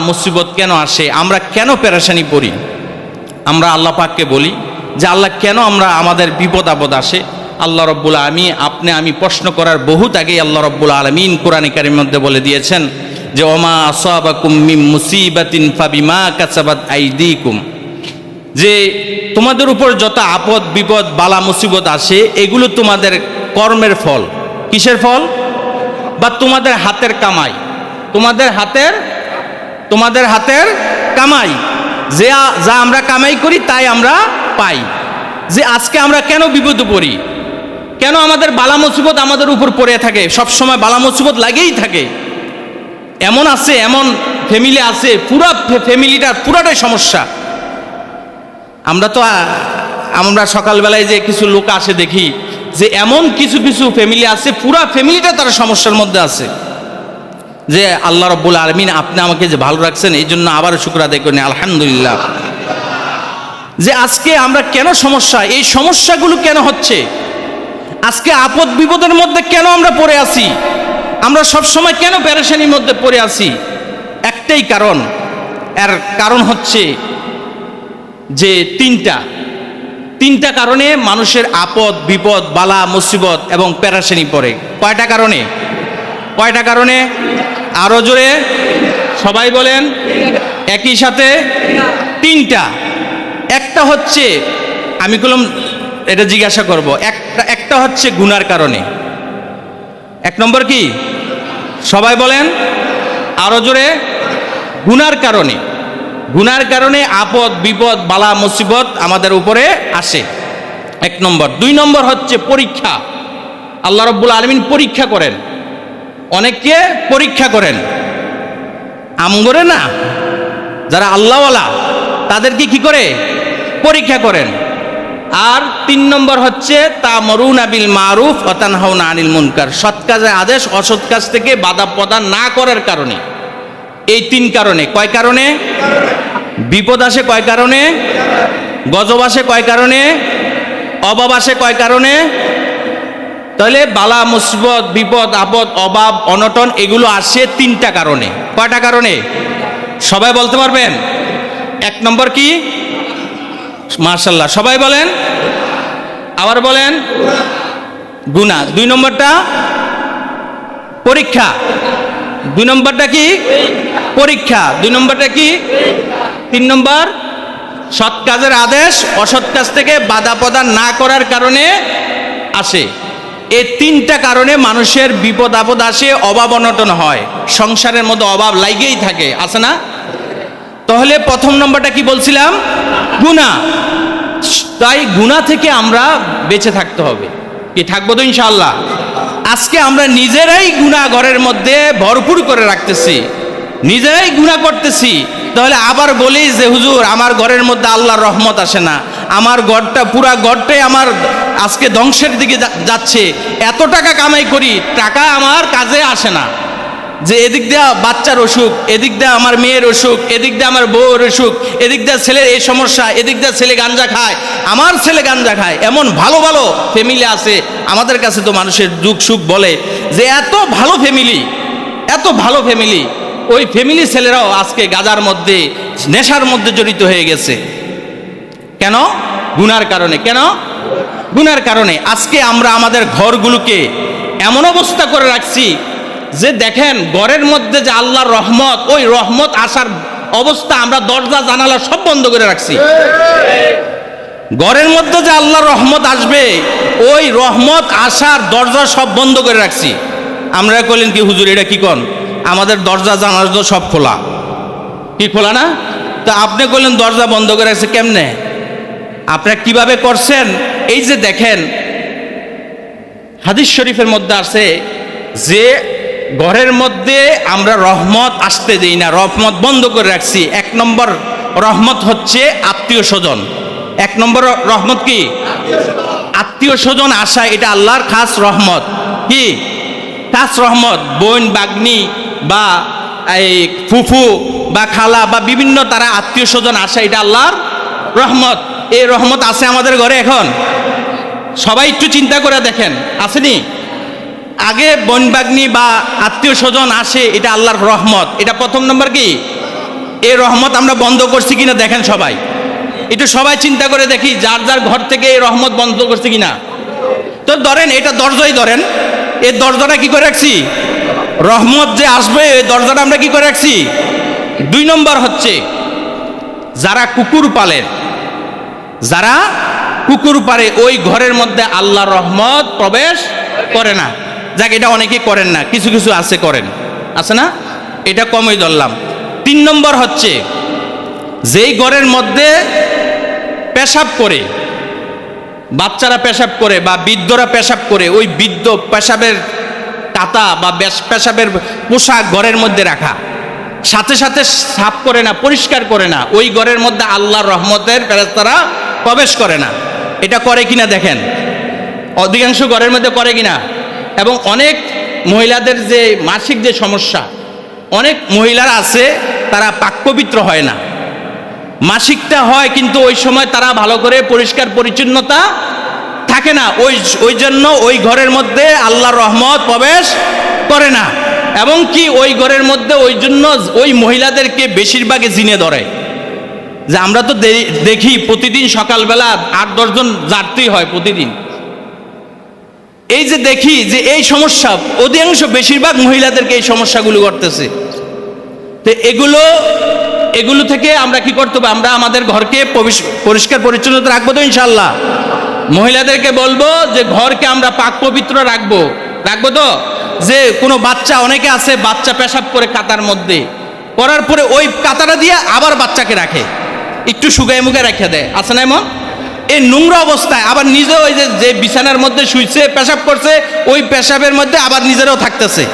মুসিবত কেন আসে? আমরা কেন পেরেশানি পড়ি আমরা আল্লাহ পাককে বলি যে, আল্লাহ, কেন আমরা আমাদের বিপদ আপদ আসে? আল্লাহ রব্বুল আলমী আপনি, আমি প্রশ্ন করার বহুত আগেই আল্লাহ রব্বুল আলমিন কোরআন কারির মধ্যে বলে দিয়েছেন যে, ওমা আসাবাকুম মুসিবাতিন ফাবিমা কাসাবাত আইদিকুম। যে, তোমাদের উপর যত আপদ, বিপদ, বালা, মুসিবত আসে, এগুলো তোমাদের কর্মের ফল। কিসের ফল? বা তোমাদের হাতের কামাই। তোমাদের হাতের তোমাদের হাতের কামাই। যে যা আমরা কামাই করি, তাই আমরা পাই। যে আজকে আমরা কেন বিপদে পড়ি? কেন আমাদের বালা মুসিবত আমাদের উপর পড়ে থাকে? সব সময় বালা মুসিবত লাগেই থাকে। এমন আছে, এমন ফ্যামিলি আছে, পুরা ফ্যামিলিটার পুরাটাই সমস্যা। আমরা তো আমরা সকালবেলায় যে কিছু লোক আসে দেখি, যে এমন কিছু কিছু ফ্যামিলি আছে, পুরা ফ্যামিলিটা তারা সমস্যার মধ্যে আছে। যে আল্লাহ রব্বুল আলমিন আপনি আমাকে যে ভালো রাখছেন, এই জন্য আবারও শুক্র আদায় করেন। আলহামদুলিল্লাহ। যে আজকে আমরা কেন সমস্যা, এই সমস্যাগুলো কেন হচ্ছে? আজকে আপদ বিপদের মধ্যে কেন আমরা পড়ে আছি? আমরা সব সময় কেন প্যারেশানির মধ্যে পড়ে আছি? একটাই কারণ। এর কারণ হচ্ছে যে তিনটা। তিনটা কারণে মানুষের আপদ, বিপদ, বালা, মুসিবত এবং প্যারাশানি পড়ে। কয়টা কারণে? কয়টা কারণে? আরও জোরে সবাই বলেন একই সাথে তিনটা। একটা হচ্ছে, আমি বললাম এটা জিজ্ঞাসা করব, একটা একটা হচ্ছে গুনার কারণে। এক নম্বর কি? সবাই বলেন আরও জোরে, গুনার কারণে। গুনার কারণে আপদ, বিপদ, বালা, মুসিবত আমাদের উপরে আসে। এক নম্বর। দুই নম্বর হচ্ছে পরীক্ষা। আল্লাহ রব্বুল আলমিন পরীক্ষা করেন। অনেককে পরীক্ষা করেন। আমগরে না, যারা আল্লাহওয়ালা, তাদেরকে কি করে? পরীক্ষা করেন। আর তিন নম্বর হচ্ছে তা মরুন আবিল মারুফ অতান অতানহাউনা আনিল মুনকার। সৎ কাজের আদেশ, অসৎ কাজ থেকে বাধা প্রদান না করার কারণে। এই তিন কারণে, কয় কারণে? বিপদ আসে কয় কারণে? গজব আসে কয় কারণে? অভাব আসে কয় কারণে? তাহলে বালা, মুসিবত, বিপদ, আপদ, অভাব, অনটন, এগুলো আসে তিনটা কারণে। কয়টা কারণে? সবাই বলতে পারবেন? এক নম্বর কি? মার্শাল্লাহ সবাই বলেন? আবার বলেন? গুণা দুই নম্বরটা? পরীক্ষা। দুই নম্বরটা কি? পরীক্ষা। দুই নম্বরটা কি? তিন নম্বর? সৎ কাজের আদেশ, অসৎ কাজ থেকে বাধা প্রদান না করার কারণে আসে। এই তিনটা কারণে মানুষের বিপদ আপদ আসে, অভাব অনটন হয়। সংসারের মধ্যে অভাব লাইগেই থাকে, আছে না? তাহলে প্রথম নম্বরটা কি বলছিলাম? গুণা তাই গুণা থেকে আমরা বেঁচে থাকতে হবে। কি, থাকব তো ইনশাল্লাহ আজকে আমরা নিজেরাই গুণা ঘরের মধ্যে ভরপুর করে রাখতেছি। নিজেরাই গুণা করতেছি। তাহলে আবার বলি যে, হুজুর, আমার ঘরের মধ্যে আল্লাহর রহমত আসে না। আমার গড়টা, পুরা ঘরটাই আমার আজকে ধ্বংসের দিকে যাচ্ছে। এত টাকা কামাই করি, টাকা আমার কাজে আসে না। যে এদিক দিয়ে বাচ্চার অসুখ, এদিক দিয়ে আমার মেয়ের অসুখ, এদিক দিয়ে আমার বউয়ের অসুখ, এদিক দিয়ে ছেলের এই সমস্যা, এদিক দিয়ে ছেলে গাঞ্জা খায়, আমার ছেলে গাঞ্জা খায়, এমন ভালো ভালো ফ্যামিলি আছে। আমাদের কাছে তো মানুষের দুঃখ সুখ বলে যে এত ভালো ফ্যামিলি এত ভালো ফ্যামিলি ওই ফ্যামিলি ছেলেরাও আজকে গাজার মধ্যে, নেশার মধ্যে জড়িত হয়ে গেছে। কেন? গুনার কারণে। কেন? গুনার কারণে। আজকে আমরা আমাদের ঘরগুলোকে এমন অবস্থা করে রাখছি যে দেখেন, ঘরের মধ্যে যে আল্লাহর রহমত, ওই রহমত আসার অবস্থা আমরা দরজা, জানালা সব বন্ধ করে রাখছি। ঘরের মধ্যে যে আল্লাহর রহমত আসবে, ওই রহমত আসার দরজা সব বন্ধ করে রাখছি। আমরা কইলেন কি, হুজুর, এটা কি কন? আমাদের দরজা, জানালা সব খোলা। কি খোলা না? তা আপনি কইলেন দরজা বন্ধ করে রাখছে কেমনে? আপনারা কীভাবে করছেন? এই যে দেখেন, হাদিস শরীফের মধ্যে আছে যে ঘরের মধ্যে আমরা রহমত আসতে দেই না, রহমত বন্ধ করে রাখছি। এক নম্বর রহমত হচ্ছে আত্মীয় স্বজন। এক নম্বর রহমত কি? আত্মীয় স্বজন আসা, এটা আল্লাহর খাস রহমত। কি? খাস রহমত। বোন, বাগ্নি বা এই ফুফু বা খালা বা বিভিন্ন তারা আত্মীয় স্বজন আসা, এটা আল্লাহর রহমত। এই রহমত আছে আমাদের ঘরে এখন। সবাই একটু চিন্তা করে দেখেন। আসেনি? আগে বনবাগ্নি বা আত্মীয় স্বজন আসে, এটা আল্লাহর রহমত। এটা প্রথম নম্বর কি? এই রহমত আমরা বন্ধ করছি কিনা দেখেন সবাই। একটু সবাই চিন্তা করে দেখি যার যার ঘর থেকে এই রহমত বন্ধ করছে কিনা। তো ধরেন, এটা দরজাই ধরেন। এই দরজাটা কি করে রাখছি? রহমত যে আসবে এই দরজাটা আমরা কি করে রাখছি? দুই নম্বর হচ্ছে, যারা কুকুর পালেন যারা কুকুর পারে, ওই ঘরের মধ্যে আল্লাহ রহমত প্রবেশ করে না। যাক, এটা অনেকে করেন না, কিছু কিছু আছে করেন। আছে না? এটা কমই ধরলাম। তিন নম্বর হচ্ছে, যেই ঘরের মধ্যে পেশাব করে, বাচ্চারা পেশাব করে বা বৃদ্ধরা পেশাব করে, ওই বৃদ্ধ পেশাবের কাতা বা পেশাবের পোশাক ঘরের মধ্যে রাখা। সাথে সাথে সাফ করে না, পরিষ্কার করে না, ওই ঘরের মধ্যে আল্লাহর রহমতের ফেরেস্তারা প্রবেশ করে না। এটা করে কিনা দেখেন। অধিকাংশ ঘরের মধ্যে করে কিনা। এবং অনেক মহিলাদের যে মাসিক যে সমস্যা, অনেক মহিলারা আছে, তারা পাকপবিত্র হয় না। মাসিকটা হয় কিন্তু ওই সময় তারা ভালো করে পরিষ্কার পরিচ্ছন্নতা থাকে না। ওই ওই জন্য ওই ঘরের মধ্যে আল্লাহর রহমত প্রবেশ করে না। এবং কি ওই ঘরের মধ্যে ওই জন্য ওই মহিলাদেরকে বেশিরভাগে জিনে ধরে। যে আমরা তো দেখি প্রতিদিন সকালবেলা আট দশজন যাত্রী হয় প্রতিদিন। এই যে দেখি যে এই সমস্যা, অধিকাংশ বেশিরভাগ মহিলাদেরকে এই সমস্যাগুলো করতেছে তো এগুলো এগুলো থেকে আমরা কি করতে হবে? আমরা আমাদের ঘরকে পরিষ্কার পরিচ্ছন্নতা রাখব তো ইনশাল্লাহ মহিলাদেরকে বলব যে ঘরকে আমরা পাক পবিত্র রাখব। রাখব তো? যে কোনো বাচ্চা, অনেকে আছে বাচ্চা পেশাব করে কাতার মধ্যে। করার পরে ওই কাতাটা দিয়ে আবার বাচ্চাকে রাখে। একটু শুকায় মুখে রেখে দেয়। আছে না এমন? এই নোংরা অবস্থায় আবার নিজে ওই যে যে বিছানার মধ্যে শুইছে, পেশাব করছে, ওই পেশাবের মধ্যে আবার নিজেরাও থাকতেছে।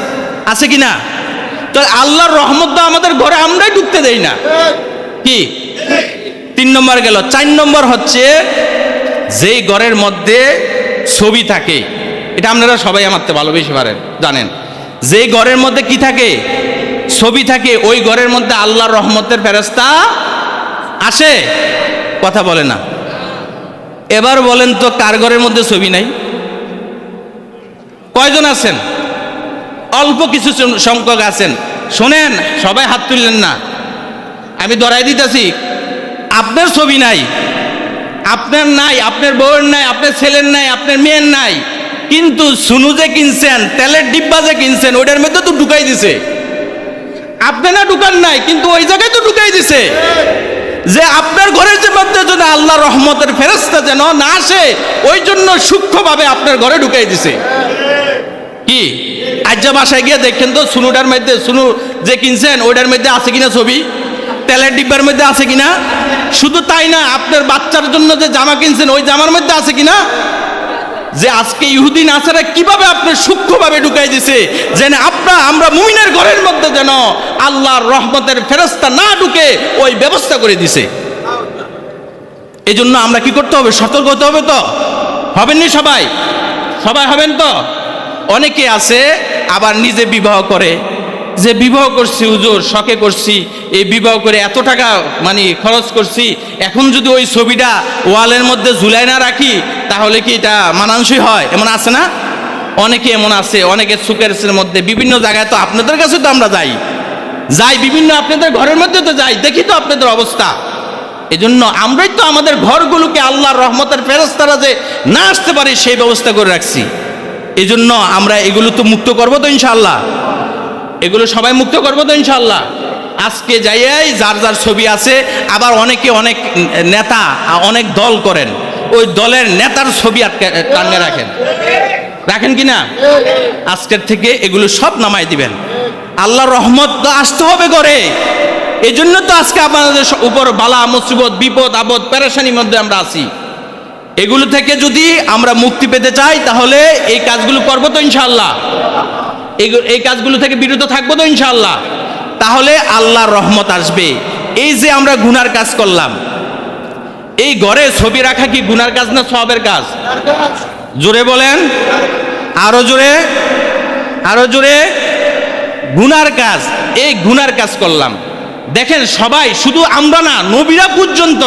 আছে কি না? তো আল্লাহর রহমত আমাদের ঘরে আমরাই ঢুকতে দেই না। কি? তিন নম্বর গেল। চার নম্বর হচ্ছে, যেই ঘরের মধ্যে ছবি থাকে, এটা আপনারা সবাই আমারতে ভালোবেসে পারেন, জানেন। যেই ঘরের মধ্যে কি থাকে? ছবি থাকে, ওই ঘরের মধ্যে আল্লাহর রহমতের ফেরস্তা আসে? কথা বলে না। এবার বলেন তো কার ঘরের মধ্যে ছবি নাই? কয়জন আছেন? অল্প কিছু সংখ্যক আছেন। শোনেন, সবাই হাত তুললেন না। আমি ধরাই দিতেছি, আপনার ছবি নাই, আপনার নাই, আপনার বউয়ের নাই, আপনার ছেলের নাই, আপনার মেয়ের নাই। কিন্তু সুনু যে কিনছেন, তেলের ডিব্বা যে কিনছেন, ওইটার মধ্যে তো ঢুকাই দিছে। আপনি না ঢুকান নাই, কিন্তু ওই জায়গায় তো ঢুকাই দিছে। যে আপনার ঘরের যে মধ্যে যেন আল্লাহ রহমতের ফেরস্তা যেন না আসে, ওই জন্য সূক্ষ্মভাবে আপনার ঘরে ঢুকাই দিছে। কি? আজ্জা বাসায় গিয়ে দেখেন তো সুনুটার মধ্যে, সুনু যে কিনছেন, ওইটার মধ্যে আছে কিনা ছবি? তেলের ডিব্বার মধ্যে আছে কিনা? শুধু তাই না, আপনার বাচ্চার জন্য যে জামা কিনছেন, ওই জামার মধ্যে আছে কিনা? যে আজকে ইহুদিন আসারা কীভাবে আপনার সূক্ষ্মভাবে ঢুকাই দিছে? যেন আপনার, আমরা মুমিনের ঘরের মধ্যে যেন আল্লাহর রহমতের ফেরস্তা না ঢুকে ওই ব্যবস্থা করে দিছে। এই জন্য আমরা কি করতে হবে? সতর্ক হতে হবে তো? হবেননি সবাই? সবাই হবেন তো? অনেকে আছে, আবার নিজে বিবাহ করে। যে বিবাহ করছি, হুজুর, শখে করছি, এই বিবাহ করে এত টাকা মানে খরচ করছি, এখন যদি ওই ছবিটা ওয়ালের মধ্যে ঝুলাই না রাখি তাহলে কি এটা মানানসই হয়? এমন আছে না? অনেকে এমন আছে, অনেকে সুকের মধ্যে বিভিন্ন জায়গায় তো আপনাদের কাছে তো আমরা যাই। যাই বিভিন্ন আপনাদের ঘরের মধ্যে তো যাই, দেখি তো আপনাদের অবস্থা। এজন্য আমরাই তো আমাদের ঘরগুলোকে আল্লাহর রহমতের ফেরস্তারা যে না আসতে পারে সেই ব্যবস্থা করে রাখছি। এই জন্য আমরা এগুলো তো মুক্ত করব তো ইনশাল্লাহ এগুলো সবাই মুক্ত করব তো ইনশাল্লাহ আজকে যাইয়াই যার যার ছবি আছে, আবার অনেকে অনেক নেতা, অনেক দল করেন। ওই দলের নেতার ছবি আটকে টাঙ্গে রাখেন। রাখেন কি না? আজকের থেকে এগুলো সব নামাই দিবেন। আল্লাহর রহমত তো আসতে হবে করে এই জন্য তো আজকে স- উপর বালা, মুসিবত, বিপদ, আপদ প্যারেশানির মধ্যে আমরা আছি। এগুলো থেকে যদি আমরা মুক্তি পেতে চাই, তাহলে এই কাজগুলো করব তো ইনশাল্লাহ এই কাজগুলো থেকে বিরত থাকব তো ইনশাল্লাহ তাহলে আল্লাহর রহমত আসবে। এই যে আমরা গুনার কাজ করলাম এই ঘরে ছবি রাখা কি গুনার কাজ না সবের কাজ? জোরে বলেন। আরও জোরে। আরও জোরে। গুনার কাজ। এই গুনার কাজ করলাম। দেখেন সবাই, শুধু আমরা না, নবীরা পর্যন্ত।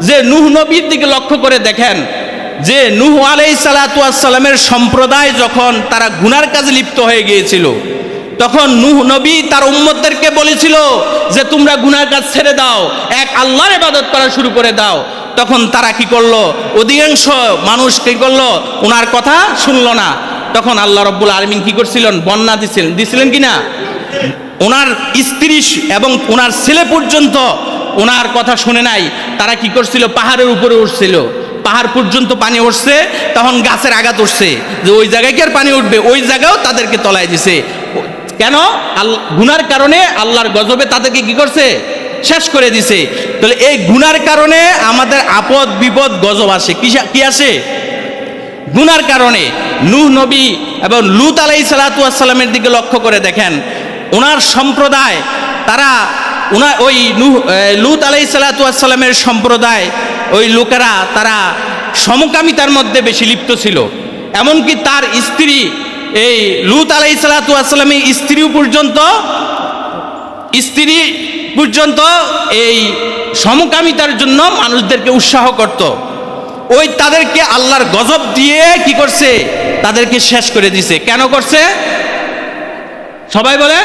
যে নুহ নবীর দিকে লক্ষ্য করে দেখেন, যে নুহ আলাই সালাতামের সম্প্রদায় যখন তারা গুনার কাজে লিপ্ত হয়ে গিয়েছিল তখন নুহ নবী তার উম্মতদেরকে বলেছিল যে তোমরা গুনার কাজ ছেড়ে দাও, এক আল্লাহর ইবাদত করা শুরু করে দাও। তখন তারা কি করল? অধিকাংশ মানুষ কি করল? ওনার কথা শুনলো না। তখন আল্লাহ রব্বুল আলমিন কি করছিলেন? বন্যা দিছিলেন। দিছিলেন কি না ওনার স্ত্রী এবং ওনার ছেলে পর্যন্ত ওনার কথা শুনে নাই। তারা কি করছিল? পাহাড়ের উপরে উঠছিল। পাহাড় পর্যন্ত পানি উঠছে, তখন গাছের আঘাত উঠছে। যে ওই জায়গায় কি আর পানি উঠবে? ওই জায়গাও তাদেরকে তলায় দিছে। কেন? গুনার কারণে আল্লাহর গজবে তাদেরকে কি করছে? শেষ করে দিছে। তাহলে এই গুনার কারণে আমাদের আপদ, বিপদ, গজব আসে। কি আসে? গুনার কারণে। নূহ নবী এবং লুত আলাই সালাতামের দিকে লক্ষ্য করে দেখেন ওনার সম্প্রদায়, তারা ওনা ওই নূহ লুত আলাই সালাতামের সম্প্রদায়, ওই লোকেরা, তারা সমকামিতার মধ্যে বেশি লিপ্ত ছিল। এমনকি তার স্ত্রী এই লুত আলাই সালাতামের স্ত্রী পর্যন্ত স্ত্রী পর্যন্ত এই সমকামিতার জন্য মানুষদেরকে উৎসাহ করত। ওই তাদেরকে আল্লাহর গজব দিয়ে কি করছে? তাদেরকে শেষ করে দিছে। কেন করছে? সবাই বলেন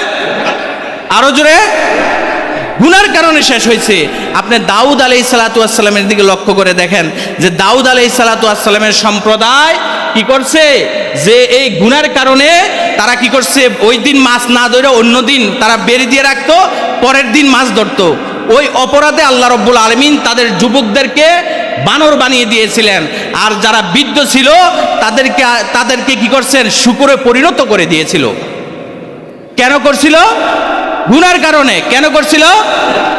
আরও জোরে? গুনার কারণে শেষ হয়েছে। আপনি দাউদ আলাই সালাতামের দিকে লক্ষ্য করে দেখেন যে দাউদ আলাই সালাতামের সম্প্রদায় কি করছে? যে এই গুনার কারণে তারা কি করছে? ওই দিন মাছ না ধরে অন্য দিন তারা বেরি দিয়ে রাখতো, পরের দিন মাছ ধরতো। ওই অপরাধে আল্লাহ রব্বুল আলমিন তাদের যুবকদেরকে বানর বানিয়ে দিয়েছিলেন। আর যারা বৃদ্ধ ছিল, তাদেরকে তাদেরকে কি করছেন? শুকুরে পরিণত করে দিয়েছিল। কেন করছিল? গুনার কারণে। কেন করছিল?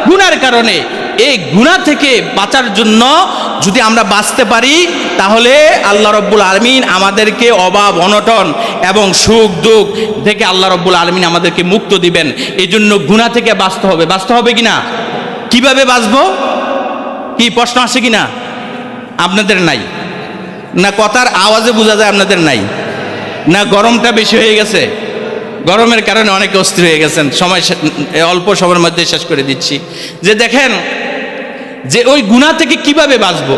গুনার কারণে। এই গুণা থেকে বাঁচার জন্য যদি আমরা বাঁচতে পারি, তাহলে আল্লাহ রব্বুল আলমিন আমাদেরকে অভাব, অনটন এবং সুখ, দুঃখ থেকে আল্লাহ রব্বুল আলমিন আমাদেরকে মুক্ত দিবেন। এই জন্য গুণা থেকে বাঁচতে হবে। বাঁচতে হবে কিনা? কীভাবে বাঁচবো? কি প্রশ্ন আসে কিনা? আপনাদের নাই। না কথার আওয়াজে বোঝা যায় আপনাদের নাই। না গরমটা বেশি হয়ে গেছে। গরমের কারণে অনেকে অস্থির হয়ে গেছেন। সময় অল্প সময়ের মধ্যে শেষ করে দিচ্ছি। যে দেখেন, যে ওই গুণা থেকে কীভাবে বাঁচবো?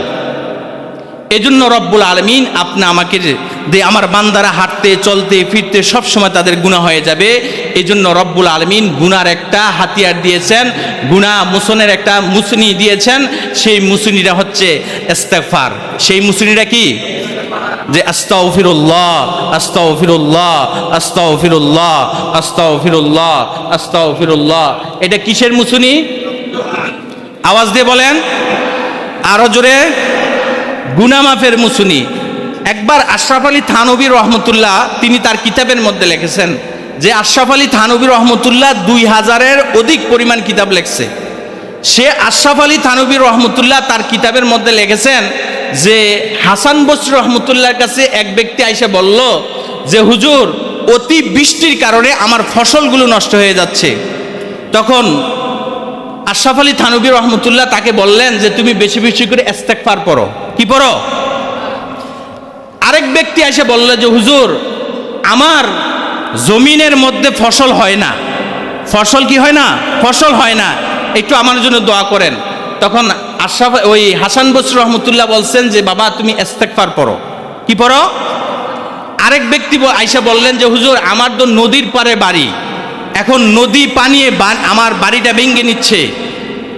এজন্য রব্বুল আলমিন আপনি আমাকে যে আমার বান্দারা হাঁটতে, চলতে, ফিরতে সব সময় তাদের গুণা হয়ে যাবে। এই জন্য রব্বুল আলমিন গুনার একটা হাতিয়ার দিয়েছেন গুণা মুসনের একটা মুসনি দিয়েছেন। সেই মুসনিটা হচ্ছে ইস্তেগফার। সেই মুসনিটা কি? যে আস্তাগফিরুল্লাহ আস্তাগফিরুল্লাহ আস্তাগফিরুল্লাহ আস্তাগফিরুল্লাহ আস্তাগফিরুল্লাহ। এটা কিসের মুসুনি? আওয়াজ দিয়ে বলেন। আরও জোরে। গুনামাফের মুসুনি। একবার আশরাফ আলী থানবী রহমতুল্লাহ, তিনি তার কিতাবের মধ্যে লিখেছেন যে আশরাফ আলী থানবী রহমতুল্লাহ দুই হাজারের অধিক পরিমাণ কিতাব লেখছে। সে আশরাফ আলী থানবী রহমতুল্লাহ তার কিতাবের মধ্যে লিখেছেন যে হাসান বসর রহমতুল্লাহর কাছে এক ব্যক্তি আইসে বলল যে, হুজুর, অতি বৃষ্টির কারণে আমার ফসলগুলো নষ্ট হয়ে যাচ্ছে। তখন আশরাফ আলী থানবী রহমতুল্লাহ তাকে বললেন যে, তুমি বেশি বেশি করে ইস্তেগফার পড়ো। কি পড়ো? আরেক ব্যক্তি এসে বলল যে, হুজুর, আমার জমিনের মধ্যে ফসল হয় না। ফসল কি হয় না? ফসল হয় না। একটু আমার জন্য দোয়া করেন। তখন আশরাফ, ওই হাসান বসর রহমতুল্লাহ বলছেন যে, বাবা, তুমি ইস্তেগফার পড়ো। কি পড়ো? আরেক ব্যক্তি আইসা বললেন যে, হুজুর, আমার তো নদীর পারে বাড়ি। এখন নদী পানিয়ে আমার বাড়িটা ভেঙে নিচ্ছে।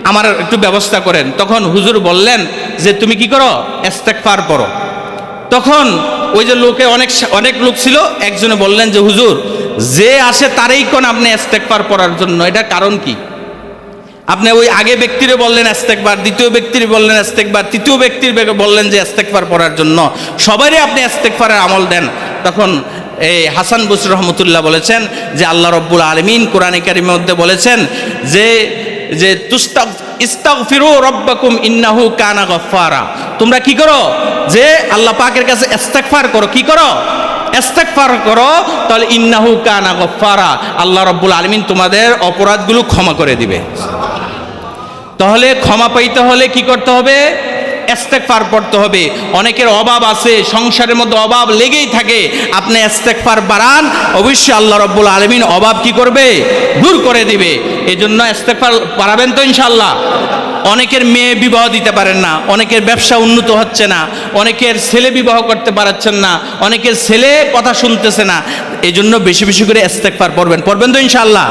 আমার একটু ব্যবস্থা করেন। তখন হুজুর বললেন যে, তুমি কি করো? ইস্তেগফার পড়ো। তখন ওই যে লোকে অনেক অনেক লোক ছিল, একজনে বললেন যে, হুজুর, যে আসে তারই কোন আপনি ইস্তেগফার পড়ার জন্য এটা কারণ কি? আপনি ওই আগে ব্যক্তিরে বললেন এস্তেকবার দ্বিতীয় ব্যক্তির বললেন এস্তেকবার তৃতীয় ব্যক্তির বললেন যে এস্তেকবার পড়ার জন্য। সবারই আপনি এস্তেকবারের আমল দেন। তখন এই হাসান বসির রহমতুল্লাহ বলেছেন যে, আল্লাহ রব্বুল আলমিন কোরআন কারিমের মধ্যে বলেছেন যে যে তুস্তাক ইস্তাগফিরু রব্বাকুম ইন্নাহু কানা গফফারা। তোমরা কি করো? যে আল্লাহ পাকের কাছে ইস্তেগফার করো, কি করো? ইস্তেগফার করো, তাহলে ইন্নাহু কানা গফফারা। আল্লাহ রব্বুল আলমিন তোমাদের অপরাধগুলো ক্ষমা করে দিবে। তাহলে ক্ষমা পাইতে হলে কি করতে হবে? এস্তেকফার পড়তে হবে। অনেকের অভাব আছে, সংসারের মধ্যে অভাব লেগেই থাকে। আপনি এস্তেকফার বাড়ান, অবশ্যই আল্লাহ রব্বুল আলমিন অভাব কি করবে? দূর করে দিবে। এই জন্য এস্তেকফার বাড়াবেন তো ইনশাল্লাহ অনেকের মেয়ে বিবাহ দিতে পারেন না, অনেকের ব্যবসা উন্নত হচ্ছে না, অনেকের ছেলে বিবাহ করতে পারাচ্ছেন না, অনেকের ছেলে কথা শুনতেছে না। এই জন্য বেশি বেশি করে ইস্তেকফার পড়বেন। পড়বেন তো ইনশাআল্লাহ।